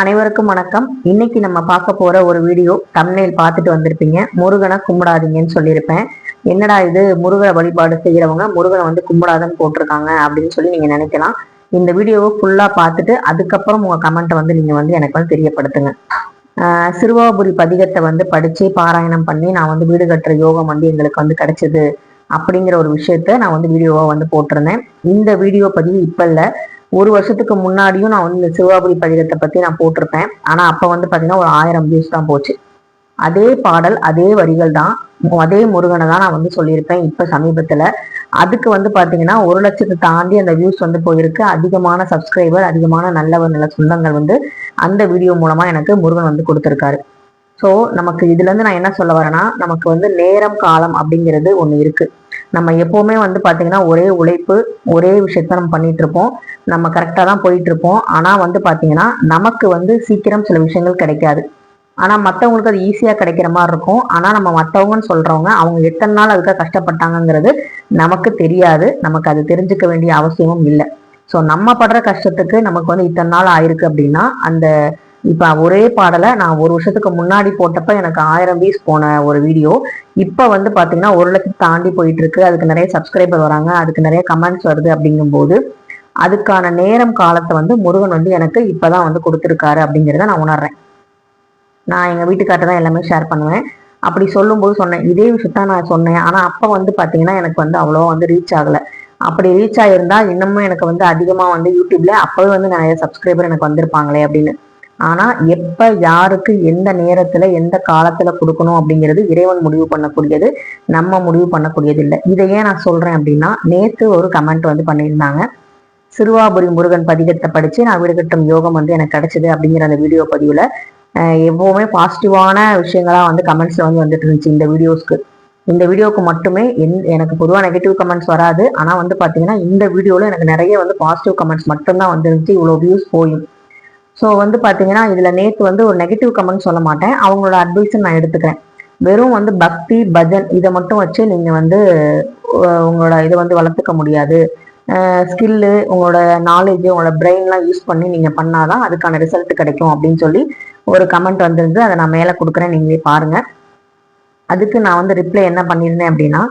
அனைவருக்கும் வணக்கம். இன்னைக்கு நம்ம பார்க்க போற ஒரு வீடியோ தமிழில் பார்த்துட்டு வந்திருப்பீங்க. முருகனை கும்பிடாதீங்கன்னு சொல்லியிருப்பேன். என்னடா இது? முருகனை வழிபாடு செய்யறவங்க முருகனை வந்து கும்பிடாதன்னு போட்டிருக்காங்க அப்படின்னு சொல்லி நீங்க நினைக்கலாம். இந்த வீடியோவை ஃபுல்லா பார்த்துட்டு அதுக்கப்புறம் உங்க கமெண்ட்டை வந்து நீங்க வந்து எனக்கு வந்து தெரியப்படுத்துங்க. ஆஹ் சிறுவாபுரி பதிகத்தை வந்து படிச்சு பாராயணம் பண்ணி நான் வந்து வீடு கட்டுற யோகம் வந்து எங்களுக்கு வந்து கிடைச்சது அப்படிங்கிற ஒரு விஷயத்த நான் வந்து வீடியோவா வந்து போட்டிருந்தேன். இந்த வீடியோ பதிவு இப்ப இல்லை. ஒரு வருஷத்துக்கு முன்னாடியும் நான் வந்து இந்த சிவாபுரி பதிகத்தை பற்றி நான் போட்டிருப்பேன். ஆனால் அப்போ வந்து பார்த்தீங்கன்னா ஒரு ஆயிரம் வியூஸ் தான் போச்சு. அதே பாடல் அதே வரிகள் தான். அதே முருகனை தான் நான் வந்து சொல்லியிருப்பேன் இப்போ சமீபத்தில். அதுக்கு வந்து பார்த்தீங்கன்னா ஒரு லட்சத்தை தாண்டி அந்த வியூஸ் வந்து போயிருக்கு. அதிகமான சப்ஸ்கிரைபர் அதிகமான நல்லவர் நல்ல சொந்தங்கள் வந்து அந்த வீடியோ மூலமாக எனக்கு முருகன் வந்து கொடுத்துருக்காரு. ஸோ நமக்கு இதுலேருந்து நான் என்ன சொல்ல வரேன்னா நமக்கு வந்து நேரம் காலம் அப்படிங்கிறது ஒன்று இருக்குது நம்ம எப்போவுமே வந்து பார்த்திங்கன்னா ஒரே உழைப்பு ஒரே விஷயத்த நம்ம பண்ணிகிட்ருப்போம் நம்ம கரெக்டாக தான் போயிட்டு இருப்போம். ஆனால் வந்து பார்த்தீங்கன்னா நமக்கு வந்து சீக்கிரம் சில விஷயங்கள் கிடைக்காது. ஆனால் மற்றவங்களுக்கு அது ஈஸியாக கிடைக்கிற மாதிரி இருக்கும். ஆனால் நம்ம மற்றவங்கன்னு சொல்கிறவங்க அவங்க எத்தனை நாள் அதுக்காக கஷ்டப்பட்டாங்கங்கிறது நமக்கு தெரியாது. நமக்கு அது தெரிஞ்சுக்க வேண்டிய அவசியமும் இல்லை. ஸோ நம்ம படுற கஷ்டத்துக்கு நமக்கு வந்து இத்தனை நாள் ஆயிருக்கு அப்படின்னா அந்த இப்போ ஒரே பாடலை நான் ஒரு வருஷத்துக்கு முன்னாடி போட்டப்ப எனக்கு ஆயிரம் வீஸ் போன ஒரு வீடியோ இப்போ வந்து பார்த்தீங்கன்னா ஒரு லட்சம் தாண்டி போயிட்டு இருக்கு அதுக்கு நிறைய சப்ஸ்கிரைபர் வராங்க. அதுக்கு நிறைய கமெண்ட்ஸ் வருது அப்படிங்கும்போது அதுக்கான நேரம் காலத்தை வந்து முருகன் வந்து எனக்கு இப்பதான் வந்து கொடுத்துருக்காரு அப்படிங்கிறத நான் உணர்றேன். நான் எங்கள் வீட்டுக்கார்ட்ட தான் எல்லாமே ஷேர் பண்ணுவேன். அப்படி சொல்லும்போது சொன்னேன். இதே விஷயத்தான் நான் சொன்னேன். ஆனா அப்ப வந்து பார்த்தீங்கன்னா எனக்கு வந்து அவ்வளோவா வந்து ரீச் ஆகலை. அப்படி ரீச் ஆயிருந்தா இன்னமும் எனக்கு வந்து அதிகமாக வந்து யூடியூப்ல அப்போவே வந்து நிறைய சப்ஸ்கிரைபர் எனக்கு வந்திருப்பாங்களே அப்படின்னு. ஆனால் எப்போ யாருக்கு எந்த நேரத்தில் எந்த காலத்தில் கொடுக்கணும் அப்படிங்கிறது இறைவன் முடிவு பண்ணக்கூடியது நம்ம முடிவு பண்ணக்கூடியது இல்லை இதை ஏன் நான் சொல்கிறேன் அப்படின்னா நேற்று ஒரு கமெண்ட் வந்து பண்ணியிருந்தாங்க. சிறுவாபுரி முருகன் பதிகத்தை படித்து நான் வீடு கட்டும் யோகம் வந்து எனக்கு கிடைச்சது அப்படிங்கிற அந்த வீடியோ பதிவில் எப்பவுமே பாசிட்டிவான விஷயங்களாக வந்து கமெண்ட்ஸில் வந்து வந்துட்டு இருந்துச்சு இந்த வீடியோஸ்க்கு இந்த வீடியோவுக்கு மட்டுமே என் எனக்கு பொதுவாக நெகட்டிவ் கமெண்ட்ஸ் வராது. ஆனால் வந்து பார்த்தீங்கன்னா இந்த வீடியோவில் எனக்கு நிறைய வந்து பாசிட்டிவ் கமெண்ட்ஸ் மட்டும்தான் வந்துருந்துச்சு. இவ்வளோ வியூஸ் போயும். ஸோ வந்து பார்த்தீங்கன்னா இதில் நேற்று வந்து ஒரு நெகட்டிவ் கமெண்ட் சொல்ல மாட்டேன். அவங்களோட அட்வைஸை நான் எடுத்துக்கிறேன். வெறும் வந்து பக்தி பஜன் இதை மட்டும் வச்சு நீங்கள் வந்து உங்களோட இதை வந்து வளர்த்துக்க முடியாது. ஸ்கில்லு உங்களோட நாலேஜ் உங்களோட பிரெயின்லாம் யூஸ் பண்ணி நீங்கள் பண்ணாதான் அதுக்கான ரிசல்ட் கிடைக்கும் அப்படின்னு சொல்லி ஒரு கமெண்ட் வந்திருந்து அதை நான் மேலே கொடுக்குறேன். நீங்களே பாருங்கள் அதுக்கு நான் வந்து ரிப்ளை என்ன பண்ணியிருந்தேன் அப்படின்னா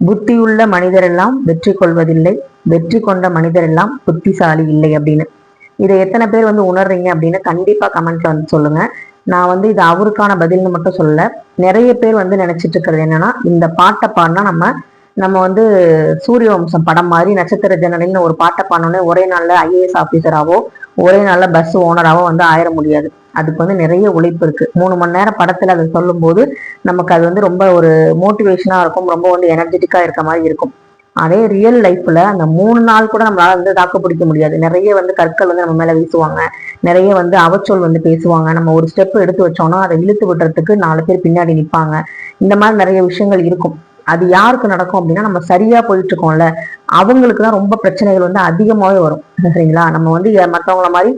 புத்தியுள்ள மனிதர் எல்லாம் வெற்றி கொள்வதில்லை. வெற்றி கொண்ட மனிதர் எல்லாம் புத்திசாலி இல்லை அப்படின்னு. இதை எத்தனை பேர் வந்து உணர்றீங்க அப்படின்னு கண்டிப்பாக கமெண்ட்ல வந்து சொல்லுங்க. நான் வந்து இது அவருக்கான பதில்னு மட்டும் சொல்லல. நிறைய பேர் வந்து நினைச்சிட்டு இருக்கிறது என்னன்னா இந்த பாட்டை பாடினா நம்ம நம்ம வந்து சூரிய வம்சம் படம் மாதிரி நட்சத்திர ஜனனின்னு ஒரு பாட்டை பாடணுன்னே ஒரே நாளில் ஐஏஎஸ் ஆஃபீஸராகவோ ஒரே நாளில் பஸ் ஓனராகவோ வந்து ஆயிட முடியாது. அதுக்கு வந்து நிறைய உழைப்பு இருக்கு. மூணு மணி நேரம் படத்துல அதை சொல்லும் போது நமக்கு அது வந்து ரொம்ப ஒரு மோட்டிவேஷனா இருக்கும். ரொம்ப வந்து எனர்ஜெட்டிக்கா இருக்க மாதிரி இருக்கும். அதே ரியல் லைஃப்ல அந்த மூணு நாள் கூட நம்மளால வந்து தாக்கு பிடிக்க முடியாது. நிறைய வந்து கற்கள் வந்து நம்ம மேல வீசுவாங்க. நிறைய வந்து அவச்சொல் வந்து பேசுவாங்க. நம்ம ஒரு ஸ்டெப் எடுத்து வச்சோம்னா அதை இழுத்து விடுறதுக்கு நாலு பேர் பின்னாடி நிற்பாங்க இந்த மாதிரி நிறைய விஷயங்கள் இருக்கும். அது யாருக்கு நடக்கும் அப்படின்னா நம்ம சரியா போயிட்டு இருக்கோம்ல அவங்களுக்கு தான் ரொம்ப பிரச்சனைகள் வந்து அதிகமாகவே வரும். சரிங்களா? நம்ம வந்து மற்றவங்கள மாதிரி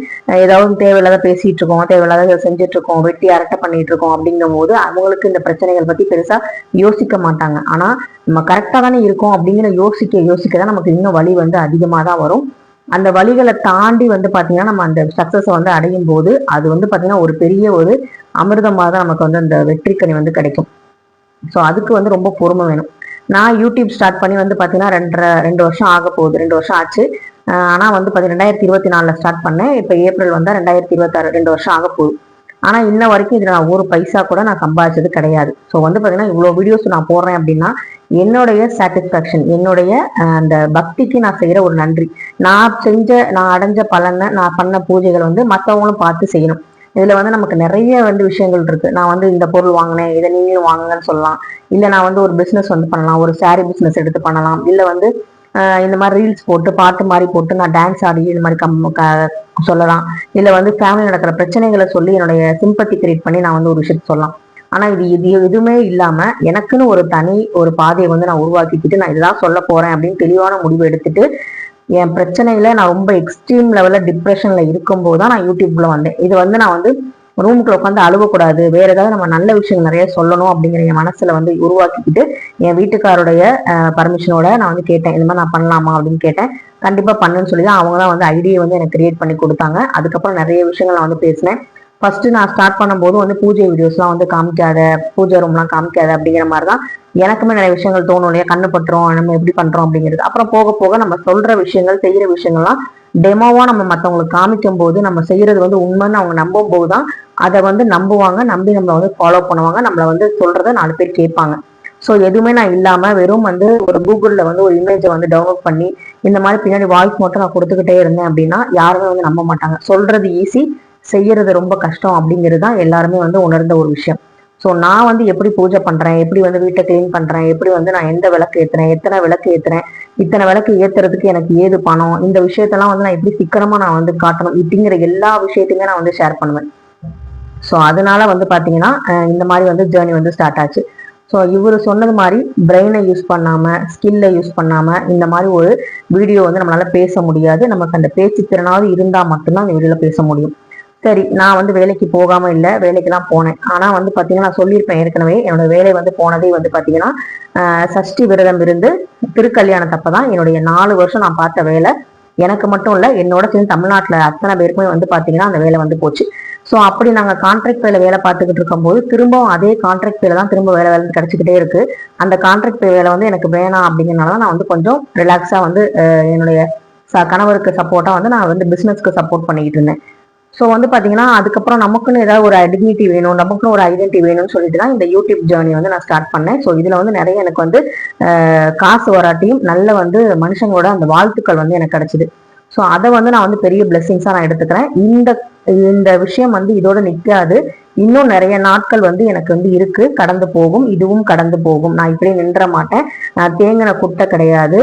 ஏதாவது தேவையில்லாத பேசிட்டு இருக்கோம் தேவையில்லாத செஞ்சுட்டு இருக்கோம் வெட்டி அரட்டை பண்ணிட்டு இருக்கோம் அப்படிங்கும் போது அவங்களுக்கு இந்த பிரச்சனைகள் பத்தி பெருசா யோசிக்க மாட்டாங்க. ஆனா நம்ம கரெக்டா தானே இருக்கோம் அப்படிங்கிற யோசிக்க யோசிக்க தான் நமக்கு இன்னும் வழி வந்து அதிகமாக தான் வரும். அந்த வழிகளை தாண்டி வந்து பாத்தீங்கன்னா நம்ம அந்த சக்சஸை வந்து அடையும் போது அது வந்து பாத்தீங்கன்னா ஒரு பெரிய ஒரு அமிர்தமாக தான் நமக்கு வந்து அந்த வெற்றிக்கனி வந்து கிடைக்கும். ஸோ அதுக்கு வந்து ரொம்ப பொறுமை வேணும். நான் யூடியூப் ஸ்டார்ட் பண்ணி வந்து பார்த்தீங்கன்னா ரெண்டரை ரெண்டு வருஷம் ஆக போகுது. ரெண்டு வருஷம் ஆச்சு. ஆனால் வந்து பார்த்தீங்கன்னா ரெண்டாயிரத்தி இருபத்தி நாலில் ஸ்டார்ட் பண்ணேன். இப்போ ஏப்ரல் வந்தால் ரெண்டாயிரத்தி இருபத்தாறு ரெண்டு வருஷம் ஆக போகுது. ஆனால் இன்ன வரைக்கும் இதில் நான் ஒரு பைசா கூட நான் சம்பாதிச்சது கிடையாது. ஸோ வந்து பார்த்தீங்கன்னா இவ்வளோ வீடியோஸ் நான் போடுறேன் அப்படின்னா என்னுடைய சாட்டிஸ்ஃபேக்ஷன் என்னுடைய அந்த பக்திக்கு நான் செய்கிற ஒரு நன்றி. நான் செஞ்ச நான் அடைஞ்ச பலனை நான் பண்ண பூஜைகள் வந்து மற்றவங்களும் பார்த்து செய்யணும். இதில் வந்து நமக்கு நிறைய வந்து விஷயங்கள் இருக்குது நான் வந்து இந்த பொருள் வாங்கினேன் இதை நீங்களும் வாங்குங்கன்னு சொல்லலாம். இல்லை நான் வந்து ஒரு பிஸ்னஸ் வந்து பண்ணலாம் ஒரு சாரீ பிஸ்னஸ் எடுத்து பண்ணலாம். இல்லை வந்து இந்த மாதிரி ரீல்ஸ் போட்டு பாட்டு மாதிரி போட்டு நான் டான்ஸ் ஆடி இந்த மாதிரி கம் சொல்லலாம். இல்லை வந்து ஃபேமிலி நடக்கிற பிரச்சனைகளை சொல்லி என்னுடைய சிம்பத்தி கிரியேட் பண்ணி நான் வந்து ஒரு விஷயத்த சொல்லலாம். ஆனால் இது இது எதுவுமே இல்லாமல் எனக்குன்னு ஒரு தனி ஒரு பாதையை வந்து நான் உருவாக்கிக்கிட்டு நான் இதுதான் சொல்ல போகிறேன் அப்படின்னு தெளிவான முடிவு எடுத்துட்டு என் பிரச்சனையில நான் ரொம்ப எக்ஸ்ட்ரீம் லெவல்ல டிப்ரெஷன்ல இருக்கும்போது தான் நான் யூடியூப்ல வந்தேன். இது வந்து நான் வந்து ரூமுக்குள்ள உட்காந்து அழுவக்கூடாது வேற ஏதாவது நம்ம நல்ல விஷயங்கள் நிறைய சொல்லணும் அப்படிங்கிற என் மனசுல வந்து உருவாக்கிக்கிட்டு என் வீட்டுக்காருடைய பர்மிஷனோட நான் வந்து கேட்டேன் இந்த மாதிரி நான் பண்ணலாமா? அப்படின்னு கேட்டேன். கண்டிப்பா பண்ணுன்னு சொல்லி தான் அவங்க தான் வந்து ஐடியை வந்து எனக்கு கிரியேட் பண்ணி கொடுத்தாங்க. அதுக்கப்புறம் நிறைய விஷயங்கள் நான் வந்து பேசினேன். ஃபர்ஸ்ட் நான் ஸ்டார்ட் பண்ணும்போது வந்து பூஜை வீடியோஸ்லாம் வந்து காமிக்காத பூஜை ரூம்லாம் காமிக்காத அப்படிங்கிற மாதிரி தான் எனக்குமே நிறைய விஷயங்கள் தோணும் இல்லையா? கண்ணு பட்டுறோம் நம்ம எப்படி பண்றோம் அப்படிங்கிறது. அப்புறம் போக போக நம்ம சொல்ற விஷயங்கள் செய்யற விஷயங்கள்லாம் டெமோவா நம்ம மற்றவங்களுக்கு காமிக்கும் போது நம்ம செய்யறது வந்து உண்மைன்னு அவங்க நம்பும் போது தான் அதை வந்து நம்புவாங்க நம்பி நம்மளை வந்து ஃபாலோ பண்ணுவாங்க நம்மளை வந்து சொல்றத நாலு பேர் கேட்பாங்க. ஸோ எதுவுமே நான் இல்லாமல் வெறும் வந்து ஒரு கூகுளில் வந்து ஒரு இமேஜை வந்து டவுன்லோட் பண்ணி இந்த மாதிரி பின்னாடி வாய்ஸ் மட்டும் நான் கொடுத்துக்கிட்டே இருந்தேன் அப்படின்னா யாருமே வந்து நம்ப மாட்டாங்க. சொல்றது ஈஸி செய்யறது ரொம்ப கஷ்டம் அப்படிங்கிறது தான் எல்லாருமே வந்து உணர்ந்த ஒரு விஷயம். ஸோ நான் வந்து எப்படி பூஜை பண்ணுறேன் எப்படி வந்து வீட்டை க்ளீன் பண்ணுறேன் எப்படி வந்து நான் எந்த விளக்கு ஏற்றுறேன் எத்தனை விளக்கு ஏற்றுறேன் இத்தனை விளக்கு ஏற்றுறதுக்கு எனக்கு ஏது பணம்? இந்த விஷயத்தெல்லாம் வந்து நான் எப்படி சிக்கனமாக நான் வந்து காட்டணும்? இப்படிங்கிற எல்லா விஷயத்தையுமே நான் வந்து ஷேர் பண்ணுவேன். ஸோ அதனால வந்து பார்த்தீங்கன்னா இந்த மாதிரி வந்து ஜேர்னி வந்து ஸ்டார்ட் ஆச்சு. ஸோ இவர் சொன்னது மாதிரி பிரெயினை யூஸ் பண்ணாமல் ஸ்கில்லை யூஸ் பண்ணாமல் இந்த மாதிரி ஒரு வீடியோ வந்து நம்மளால் பேச முடியாது. நமக்கு அந்த பேச்சு திறனாவது இருந்தால் மட்டும்தான் அந்த வீடியோவில் பேச முடியும். சரி நான் வந்து வேலைக்கு போகாம இல்லை வேலைக்கெல்லாம் போனேன். ஆனா வந்து பாத்தீங்கன்னா நான் சொல்லியிருப்பேன் ஏற்கனவே என்னோட வேலை வந்து போனதே வந்து பாத்தீங்கன்னா சஷ்டி விரதம் இருந்து திருக்கல்யாணத்தப்ப தான் என்னுடைய நாலு வருஷம் நான் பார்த்த வேலை. எனக்கு மட்டும் இல்ல என்னோட சேர்ந்து தமிழ்நாட்டுல அத்தனை பேருக்குமே வந்து பாத்தீங்கன்னா அந்த வேலை வந்து போச்சு. ஸோ அப்படி நாங்கள் கான்ட்ராக்ட் வேலை வேலை பார்த்துக்கிட்டு இருக்கும்போது திரும்பவும் அதே கான்ட்ராக்ட் வேலை தான் திரும்ப வேலை வேலை கிடைச்சிக்கிட்டே இருக்கு. அந்த கான்ட்ராக்ட் வேலை வந்து எனக்கு வேணாம் அப்படிங்கிறனால நான் வந்து கொஞ்சம் ரிலாக்ஸாக வந்து என்னுடைய ச- கணவருக்கு சப்போர்ட்டாக வந்து நான் வந்து பிஸ்னஸ்க்கு சப்போர்ட் பண்ணிக்கிட்டு இருந்தேன். ஸோ வந்து பார்த்தீங்கன்னா அதுக்கப்புறம் நமக்குன்னு ஏதாவது ஒரு டிக்னிட்டி வேணும் நமக்குன்னு ஒரு ஐடென்டி வேணும்னு சொல்லிட்டு தான் இந்த யூடியூப் ஜேர்னி வந்து நான் ஸ்டார்ட் பண்ணேன். ஸோ இதில் வந்து நிறைய எனக்கு வந்து காசு வராட்டியும் நல்ல வந்து மனுஷங்களோட அந்த வாழ்த்துக்கள் வந்து எனக்கு கிடைச்சிது. ஸோ அதை வந்து நான் வந்து பெரிய பிளெஸ்ஸிங்ஸாக நான் எடுத்துக்கிறேன். இந்த இந்த விஷயம் வந்து இதோட நிற்காது இன்னும் நிறைய நாட்கள் வந்து எனக்கு வந்து இருக்கு. கடந்து போகும். இதுவும் கடந்து போகும். நான் இப்படியே நின்ற மாட்டேன். நான் தேங்கின குட்டை கிடையாது.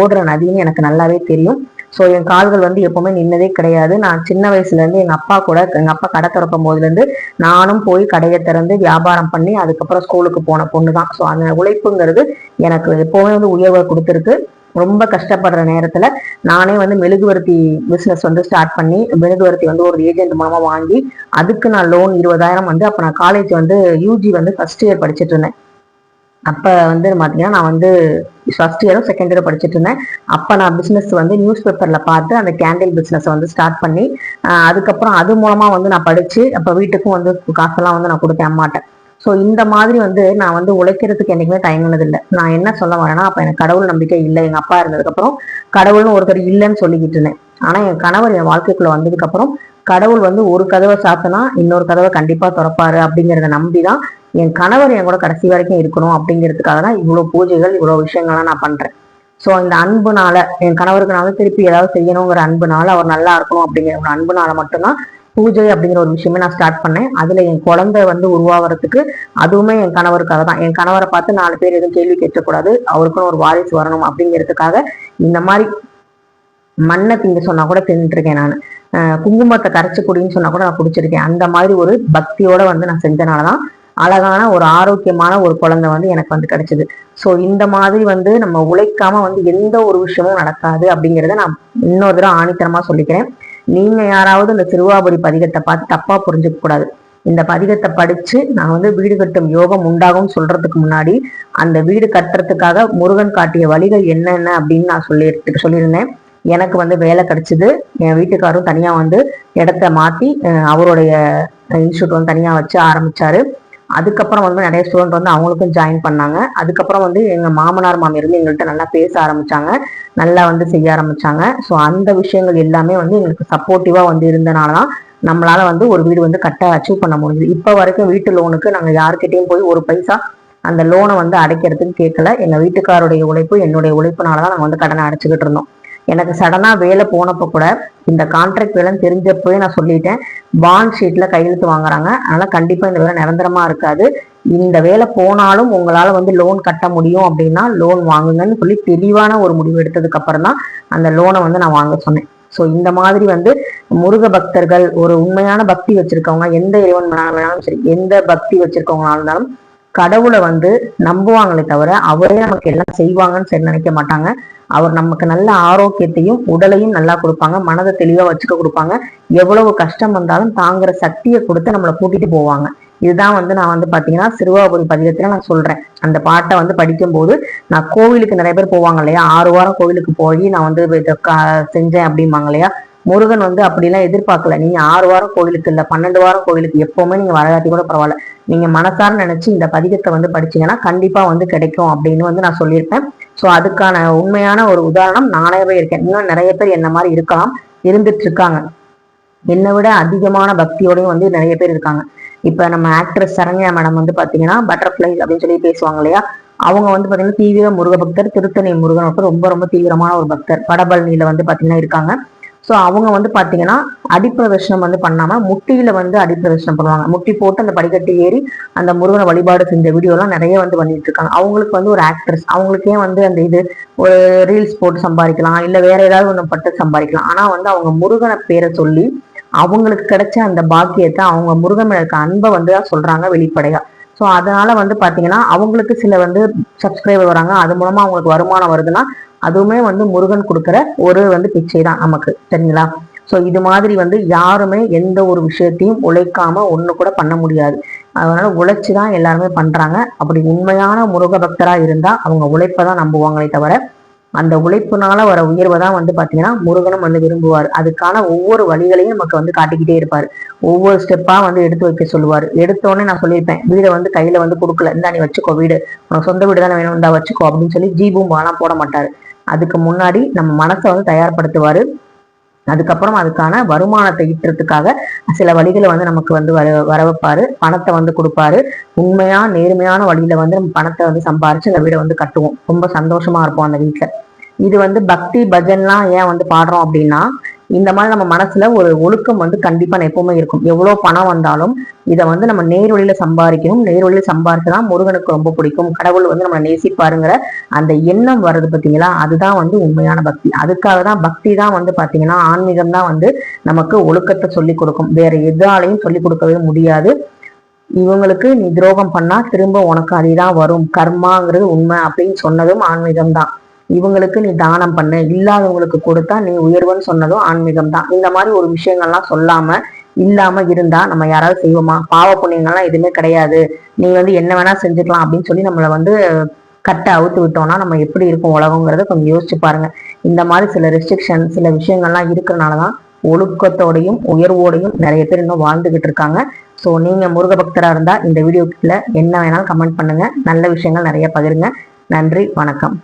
ஓடுற நதின்னு எனக்கு நல்லாவே தெரியும். ஸோ என் கால்கள் வந்து எப்போவுமே நின்னதே கிடையாது. நான் சின்ன வயசுலேருந்து எங்கள் அப்பா கூட எங்கள் அப்பா கடை திறக்கும் போதுலேருந்து நானும் போய் கடையை திறந்து வியாபாரம் பண்ணி அதுக்கப்புறம் ஸ்கூலுக்கு போன பொண்ணு தான் ஸோ அந்த உழைப்புங்கிறது எனக்கு எப்போவுமே வந்து உயர்வை கொடுத்துருக்கு. ரொம்ப கஷ்டப்படுற நேரத்துல நானே வந்து மெழுகுவர்த்தி பிசினஸ் வந்து ஸ்டார்ட் பண்ணி மெழுகுவர்த்தி வந்து ஒரு ஏஜென்ட் மூலமா வாங்கி அதுக்கு நான் லோன் இருபதாயிரம் வந்து அப்ப நான் காலேஜ் வந்து யூஜி வந்து ஃபர்ஸ்ட் இயர் படிச்சுட்டு இருந்தேன். அப்போ வந்து பார்த்தீங்கன்னா நான் வந்து ஃபஸ்ட் இயரும் செகண்ட் இயரும் படிச்சுட்டு இருந்தேன். அப்போ நான் பிஸ்னஸ் வந்து நியூஸ் பேப்பரில் பார்த்து அந்த கேண்டில் பிஸ்னஸ் வந்து ஸ்டார்ட் பண்ணி அதுக்கப்புறம் அது மூலமாக வந்து நான் படித்து அப்போ வீட்டுக்கும் வந்து காசெல்லாம் வந்து நான் கொடுக்க மாட்டேன் ஸோ இந்த மாதிரி வந்து நான் வந்து உழைக்கிறதுக்கு என்னைக்குமே தயங்கினது இல்லை. நான் என்ன சொல்ல வரேன்னா அப்போ எனக்கு கடவுள் நம்பிக்கை இல்லை. எங்கள் அப்பா இருந்ததுக்கப்புறம் கடவுள்னு ஒருத்தர் இல்லைன்னு சொல்லிக்கிட்டு இருந்தேன். ஆனால் என் கணவர் என் வாழ்க்கைக்குள்ள வந்ததுக்கப்புறம் கடவுள் வந்து ஒரு கதவை சாத்தினா இன்னொரு கதவை கண்டிப்பாக திறப்பாரு அப்படிங்கிறத நம்பி தான் என் கணவர் என் கூட கடைசி வரைக்கும் இருக்கணும் அப்படிங்கிறதுக்காக தான் இவ்வளோ பூஜைகள் இவ்வளவு விஷயங்கள்லாம் நான் பண்றேன். ஸோ இந்த அன்புனால என் கணவருக்குனால திருப்பி ஏதாவது செய்யணுங்கிற அன்புனால அவர் நல்லா இருக்கணும் அப்படிங்கிற ஒரு அன்புனால மட்டும்தான் பூஜை அப்படிங்கிற ஒரு விஷயமே நான் ஸ்டார்ட் பண்ணேன். அதுல என் குழந்தை வந்து உருவாகிறதுக்கு அதுவுமே என் கணவருக்காக தான். என் கணவரை பார்த்து நாலு பேர் எதுவும் கேள்வி கேட்கக்கூடாது. அவருக்குன்னு ஒரு வாரிசு வரணும் அப்படிங்கிறதுக்காக இந்த மாதிரி மண்ணை திங்க சொன்னா கூட தின்னுருக்கேன் நான். குங்குமத்தை கரைச்சு குடின்னு சொன்னா கூட நான் குடிச்சிருக்கேன். அந்த மாதிரி ஒரு பக்தியோட வந்து நான் செஞ்சனாலதான் அழகான ஒரு ஆரோக்கியமான ஒரு குழந்தை வந்து எனக்கு வந்து கிடைச்சிது. ஸோ இந்த மாதிரி வந்து நம்ம உழைக்காம வந்து எந்த ஒரு விஷயமும் நடக்காது அப்படிங்கிறத நான் இன்னொரு தடவை ஆணித்தரமாக சொல்லிக்கிறேன். நீங்கள் யாராவது இந்த திருவாபுரி பதிகத்தை பார்த்து தப்பாக புரிஞ்சுக்க கூடாது. இந்த பதிகத்தை படித்து நான் வந்து வீடு கட்டும் யோகம் உண்டாகும் சொல்றதுக்கு முன்னாடி அந்த வீடு கட்டுறதுக்காக முருகன் காட்டிய வழிகள் என்னென்ன அப்படின்னு நான் சொல்லி சொல்லியிருந்தேன். எனக்கு வந்து வேலை கிடைச்சிது. என் வீட்டுக்காரும் தனியாக வந்து இடத்த மாற்றி அவருடைய இன்ஸ்டியூட் வந்து தனியாக வச்சு ஆரம்பிச்சாரு. அதுக்கப்புறம் வந்து நிறைய ஸ்டூடெண்ட் வந்து அவங்களுக்கும் ஜாயின் பண்ணாங்க. அதுக்கப்புறம் வந்து எங்கள் மாமனார் மாமியார் வந்து எங்கள்கிட்ட நல்லா பேச ஆரம்பிச்சாங்க. நல்லா வந்து செய்ய ஆரம்பித்தாங்க ஸோ அந்த விஷயங்கள் எல்லாமே வந்து எங்களுக்கு சப்போர்ட்டிவாக வந்து இருந்தனால தான் நம்மளால் வந்து ஒரு வீடு வந்து கட்ட அச்சீவ் பண்ண முடியுது இப்போ வரைக்கும் வீட்டு லோனுக்கு நாங்கள் யார்கிட்டையும் போய் ஒரு பைசா அந்த லோனை வந்து அடைக்கிறதுக்கு கேட்கல எங்கள் வீட்டுக்காருடைய உழைப்பு என்னுடைய உழைப்புனால தான் நாங்கள் வந்து கடனை அடைச்சிக்கிட்டு இருந்தோம். எனக்கு சடனாக வேலை போனப்போ கூட இந்த கான்ட்ராக்ட் வேலைன்னு தெரிஞ்சப்பவே நான் சொல்லிட்டேன். பாண்ட் ஷீட்டில் கையெழுத்து வாங்குறாங்க. அதனால் கண்டிப்பாக இந்த வேலை நிரந்தரமாக இருக்காது. இந்த வேலை போனாலும் உங்களால் வந்து லோன் கட்ட முடியும் அப்படின்னா லோன் வாங்குங்கன்னு சொல்லி தெளிவான ஒரு முடிவு எடுத்ததுக்கு அப்புறம் தான் அந்த லோனை வந்து நான் வாங்க சொன்னேன். ஸோ இந்த மாதிரி வந்து முருக பக்தர்கள் ஒரு உண்மையான பக்தி வச்சிருக்கவங்க எந்த இறைவன் வேணாலும் சரி எந்த பக்தி வச்சிருக்கவங்களா இருந்தாலும் கடவுளை வந்து நம்புவாங்களே தவிர அவரே நமக்கு எல்லாம் செய்வாங்கன்னு சரி நினைக்க மாட்டாங்க. அவர் நமக்கு நல்ல ஆரோக்கியத்தையும் உடலையும் நல்லா கொடுப்பாங்க. மனதை தெளிவா வச்சுக்க கொடுப்பாங்க. எவ்வளவு கஷ்டம் வந்தாலும் தாங்குற சக்தியை கொடுத்து நம்மளை கூட்டிட்டு போவாங்க. இதுதான் வந்து நான் வந்து பாத்தீங்கன்னா சிறுவாபுரி பதிகத்துல நான் சொல்றேன். அந்த பாட்டை வந்து படிக்கும்போது நான் கோவிலுக்கு நிறைய பேர் போவாங்க இல்லையா? ஆறு வாரம் கோவிலுக்கு போய் நான் வந்து இதை செஞ்சேன் அப்படிம்பாங்க இல்லையா? முருகன் வந்து அப்படிலாம் எதிர்பார்க்கல. நீங்க ஆறு வாரம் கோவிலுக்கு இல்ல பன்னெண்டு வாரம் கோவிலுக்கு எப்பவுமே நீங்க வராட்டி கூட பரவாயில்ல. நீங்க மனசார நினைச்சு இந்த பதிகத்தை வந்து படிச்சீங்கன்னா கண்டிப்பா வந்து கிடைக்கும் அப்படின்னு வந்து நான் சொல்லியிருப்பேன். சோ அதுக்கான உண்மையான ஒரு உதாரணம் நானாகவே இருக்கேன். இன்னும் நிறைய பேர் என்ன மாதிரி இருக்கலாம் இருந்துட்டு இருக்காங்க என்னை விட அதிகமான பக்தியோடயும் வந்து நிறைய பேர் இருக்காங்க. இப்ப நம்ம ஆக்ட்ரஸ் சரண்யா மேடம் வந்து பாத்தீங்கன்னா பட்டர்ஃபிளை அப்படின்னு சொல்லி பேசுவாங்க இல்லையா? அவங்க வந்து பாத்தீங்கன்னா தீவிர முருக பக்தர் திருத்தணி முருகன் வந்து ரொம்ப ரொம்ப தீவிரமான ஒரு பக்தர். படபழனியில வந்து பாத்தீங்கன்னா இருக்காங்க. சோ அவங்க வந்து பாத்தீங்கன்னா அடிப்பிரதர்ஷனம் வந்து பண்ணாம முட்டியில வந்து அடிப்பிரதர்ஷனம் பண்ணுவாங்க. முட்டி போட்டு அந்த படிக்கட்டு ஏறி அந்த முருகனை வழிபாடு செஞ்ச வீடியோ எல்லாம் நிறைய வந்து பண்ணிட்டு இருக்காங்க. அவங்களுக்கு வந்து ஒரு ஆக்ட்ரஸ் அவங்களுக்கே வந்து அந்த இது ஒரு ரீல்ஸ் போட்டு சம்பாதிக்கலாம் இல்ல வேற ஏதாவது ஒன்று பட்டு சம்பாதிக்கலாம். ஆனா வந்து அவங்க முருகனை பேரை சொல்லி அவங்களுக்கு கிடைச்ச அந்த பாக்கியத்தை அவங்க முருகன் மேல இருக்க அன்பை வந்து தான் சொல்றாங்க வெளிப்படையா. ஸோ அதனால வந்து பாத்தீங்கன்னா அவங்களுக்கு சில வந்து சப்ஸ்கிரைபர் வராங்க. அது மூலமா அவங்களுக்கு வருமானம் வருதுன்னா அதுவுமே வந்து முருகன் கொடுக்குற ஒரு வந்து பிச்சை தான் நமக்கு சரிங்களா? ஸோ இது மாதிரி வந்து யாருமே எந்த ஒரு விஷயத்தையும் உழைக்காம ஒண்ணு கூட பண்ண முடியாது. அதனால உழைச்சி தான் எல்லாருமே பண்றாங்க. அப்படி உண்மையான முருக பக்தரா இருந்தா அவங்க உழைப்பை தான் நம்புவாங்களே தவிர அந்த உழைப்புனால வர உயர்வை தான் வந்து பாத்தீங்கன்னா முருகனும் வந்து விரும்புவார். அதுக்கான ஒவ்வொரு வழிகளையும் நமக்கு வந்து காட்டிக்கிட்டே இருப்பார். ஒவ்வொரு ஸ்டெப்பா வந்து எடுத்து வைக்க சொல்லுவார். எடுத்தோடனே நான் சொல்லியிருப்பேன் வீடை வந்து கையில வந்து கொடுக்கல. இந்தா நீ வச்சுக்கோ வீடு. உனக்கு சொந்த வீடு தானே வேணும். இருந்தா வச்சுக்கோ அப்படின்னு சொல்லி ஜீபும் வாலாம் போட மாட்டார். அதுக்கு முன்னாடி நம்ம மனசை வந்து தயார்படுத்துவார். அதுக்கப்புறம் அதுக்கான வருமானத்தை ஈட்டுறதுக்காக சில வழிகளை வந்து நமக்கு வந்து வர வர வைப்பாரு பணத்தை வந்து கொடுப்பாரு. உண்மையா நேர்மையான வழியில வந்து நம்ம பணத்தை வந்து சம்பாரிச்சு அந்த வீடை வந்து கட்டுவோம். ரொம்ப சந்தோஷமா இருப்போம் அந்த வீட்டுல இது வந்து பக்தி பஜன்லாம் ஏன் வந்து பாடுறோம் அப்படின்னா இந்த மாதிரி நம்ம மனசுல ஒரு ஒழுக்கம் வந்து கண்டிப்பா எப்பவுமே இருக்கும். எவ்வளவு பணம் வந்தாலும் இதை வந்து நம்ம நேர்வழியில சம்பாதிக்கணும். நேர் வழியில சம்பாதிச்சுதான் முருகனுக்கு ரொம்ப பிடிக்கும். கடவுள் வந்து நம்ம நேசிப்பாருங்கிற அந்த எண்ணம் வர்றது பாத்தீங்களா அதுதான் வந்து உண்மையான பக்தி. அதுக்காக தான் பக்தி தான் வந்து பாத்தீங்கன்னா ஆன்மீகம் தான் வந்து நமக்கு ஒழுக்கத்தை சொல்லி கொடுக்கும். வேற எதாலையும் சொல்லி கொடுக்கவே முடியாது. இவங்களுக்கு நீ துரோகம் பண்ணா திரும்ப உனக்கு அதுதான் வரும். கர்மாங்கிறது உண்மை அப்படின்னு சொன்னதும் ஆன்மீகம் தான். இவங்களுக்கு நீ தானம் பண்ணு. இல்லாதவங்களுக்கு கொடுத்தா நீ உயர்வுன்னு சொன்னதும் ஆன்மீகம் தான் இந்த மாதிரி ஒரு விஷயங்கள்லாம் சொல்லாம இல்லாம இருந்தா நம்ம யாராவது செய்வோமா? பாவ புண்ணியங்கள்லாம் எதுவுமே கிடையாது. நீ வந்து என்ன வேணா செஞ்சுக்கலாம் அப்படின்னு சொல்லி நம்மளை வந்து கட்டை அவுத்து விட்டோம்னா நம்ம எப்படி இருக்கும் உலகங்கிறத கொஞ்சம் யோசிச்சு பாருங்க. இந்த மாதிரி சில ரெஸ்ட்ரிக்ஷன் சில விஷயங்கள்லாம் இருக்கிறனாலதான் ஒழுக்கத்தோடையும் உயர்வோடையும் நிறைய பேர் இன்னும் வாழ்ந்துகிட்டு இருக்காங்க. ஸோ நீங்க முருக பக்தரா இருந்தா இந்த வீடியோக்குள்ள என்ன வேணாலும் கமெண்ட் பண்ணுங்க. நல்ல விஷயங்கள் நிறைய பகிருங்க. நன்றி வணக்கம்.